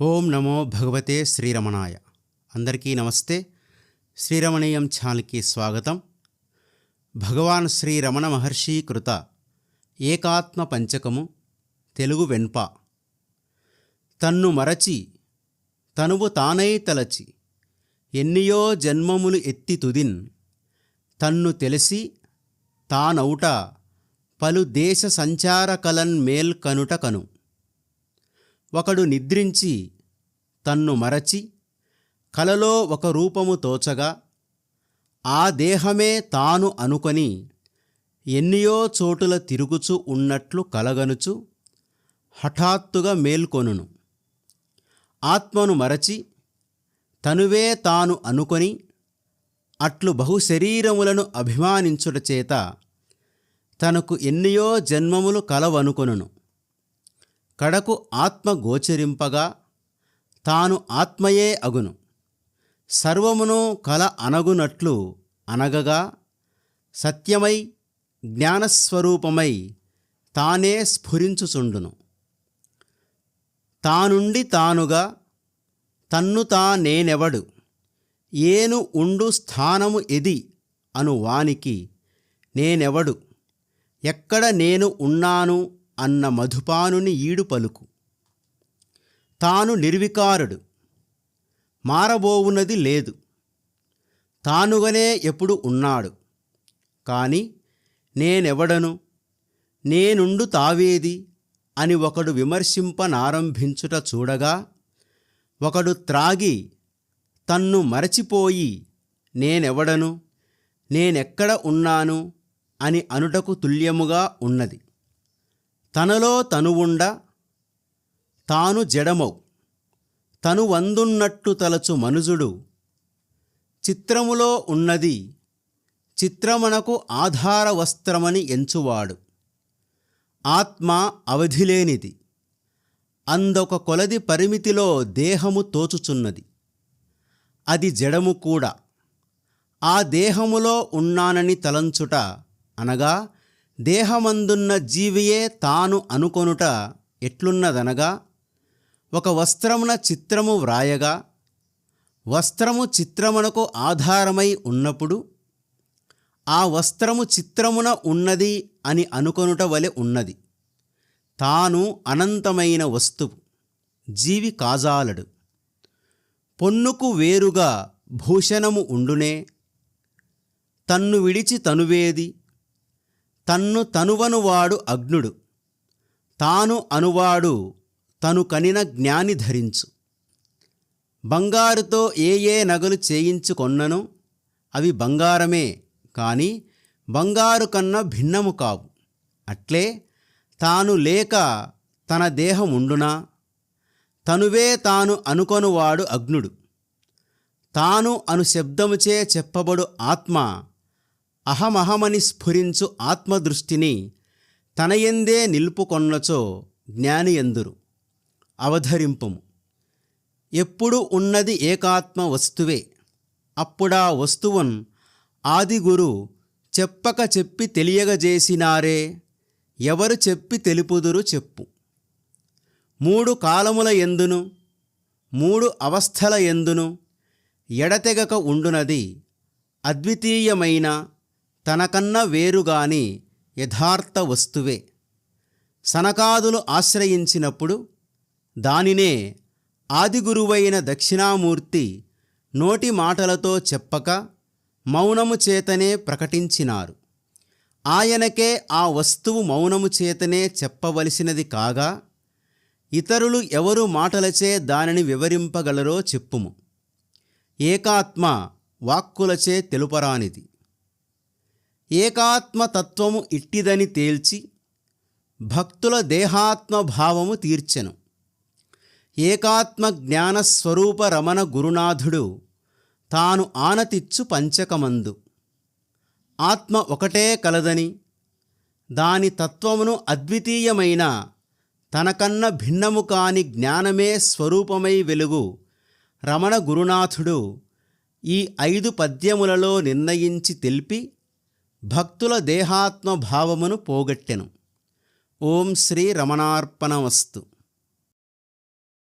ఓం నమో భగవతే శ్రీరమణాయ. అందరికీ నమస్తే. శ్రీరమణీయం ఛానల్కి స్వాగతం. భగవాన్ శ్రీ రమణ మహర్షి కృత ఏకాత్మ పంచకము తెలుగు వెన్ప. తన్ను మరచి తనువు తానై తలచి ఎన్నియో జన్మములు ఎత్తి తుదిన్ తన్ను తెలిసి తానౌట పలు దేశ సంచార కలన్ మేల్కనుట కను. ఒకడు నిద్రించి తన్ను మరచి కలలో ఒక రూపము తోచగా ఆ దేహమే తాను అనుకొని ఎన్నియో చోటుల తిరుగుచు ఉన్నట్లు కలగనుచు హఠాత్తుగా మేల్కొనును. ఆత్మను మరచి తనువే తాను అనుకొని అట్లు బహుశరీరములను అభిమానించుట చేత తనకు ఎన్నియో జన్మములు కలవనుకొనును. కడకు ఆత్మ గోచరింపగా తాను ఆత్మయే అగును. సర్వమును కల అనగునట్లు అనగగా సత్యమై జ్ఞానస్వరూపమై తానే స్ఫురించుచుండును. తానుండి తానుగా తన్ను తా నేనెవడు? ఏను ఉండు స్థానము ఎది? అను వానికి నేనెవడు? ఎక్కడ నేను ఉన్నాను? అన్న మధుపానుని ఈడు పలుకు. తాను నిర్వికారుడు మారబోవున్నది లేదు. తానుగనే ఎప్పుడు ఉన్నాడు. కాని నేనెవడను? నేనుండు తావేది? అని ఒకడు విమర్శింపనారంభించుట చూడగా ఒకడు త్రాగి తన్ను మరచిపోయి నేనెవడను? నేనెక్కడ ఉన్నాను? అని అనుటకు తుల్యముగా ఉన్నది. తనలో తనువుండ తాను జడమౌ. తను వందున్నట్టు తలచు మనుజుడు. చిత్రములో ఉన్నది చిత్రమనకు ఆధార వస్త్రమని ఎంచువాడు. ఆత్మ అవధిలేనిది. అందొక కొలది పరిమితిలో దేహము తోచుచున్నది. అది జడము కూడా. ఆ దేహములో ఉన్నానని తలంచుట అనగా దేహమందున్న జీవియే తాను అనుకొనుట ఎట్లున్నదనగా? ఒక వస్త్రమున చిత్రము వ్రాయగా వస్త్రము చిత్రమునకు ఆధారమై ఉన్నప్పుడు ఆ వస్త్రము చిత్రమున ఉన్నది అని అనుకొనుట వలె ఉన్నది. తాను అనంతమైన వస్తువు జీవి కాజాలడు. పొన్నుకు వేరుగా భూషణము ఉండునే తన్ను విడిచి తనువేది తన్ను తనువనువాడు అగ్నుడు. తాను అనువాడు తను కనిన జ్ఞాని ధరించు. బంగారుతో ఏ ఏ నగలు చేయించుకొన్ననో అవి బంగారమే కాని బంగారు కన్నా భిన్నము కావు. అట్లే తాను లేక తన దేహం ఉండునా? తనువే తాను అనుకొనువాడు అగ్నుడు. తాను అను శబ్దముచే చెప్పబడు ఆత్మ అహమహమని స్ఫురించు ఆత్మదృష్టిని తనయందే నిలుపుకొన్నచో జ్ఞాని ఎందురు అవధరింపము. ఎప్పుడు ఉన్నది ఏకాత్మ వస్తువే. అప్పుడా వస్తువున్ ఆదిగురు చెప్పక చెప్పి తెలియగజేసినారే ఎవరు చెప్పి తెలుపుదురు చెప్పు. మూడు కాలముల ఎందును మూడు అవస్థల ఎందును ఎడతెగక ఉండునది అద్వితీయమైన తనకన్నా వేరుగాని యథార్థ వస్తువే. సనకాదులు ఆశ్రయించినప్పుడు దానినే ఆదిగురువైన దక్షిణామూర్తి నోటి మాటలతో చెప్పక మౌనము చేతనే ప్రకటించినారు. ఆయనకే ఆ వస్తువు మౌనము చేతనే చెప్పవలసినది కాగా ఇతరులు ఎవరు మాటలచే దానిని వివరింపగలరో చెప్పుము. ఏకాత్మ వాక్కులచే తెలుపరానిది. ఏకాత్మతత్వము ఇట్టిదని తేల్చి భక్తుల దేహాత్మభావము తీర్చెను. ఏకాత్మ జ్ఞాన స్వరూప రమణ గురునాథుడు తాను ఆనతిచ్చు పంచకమందు. ఆత్మ ఒకటే కలదని దాని తత్వమును అద్వితీయమైన తనకన్న భిన్నము కాని జ్ఞానమే స్వరూపమై వెలుగు రమణ గురునాథుడు ఈ ఐదు పద్యములలో నిర్ణయించి తెలిపి భక్తుల దేహాత్మ భావమును పోగొట్టెను. ఓం శ్రీ రమణార్పణమస్తు.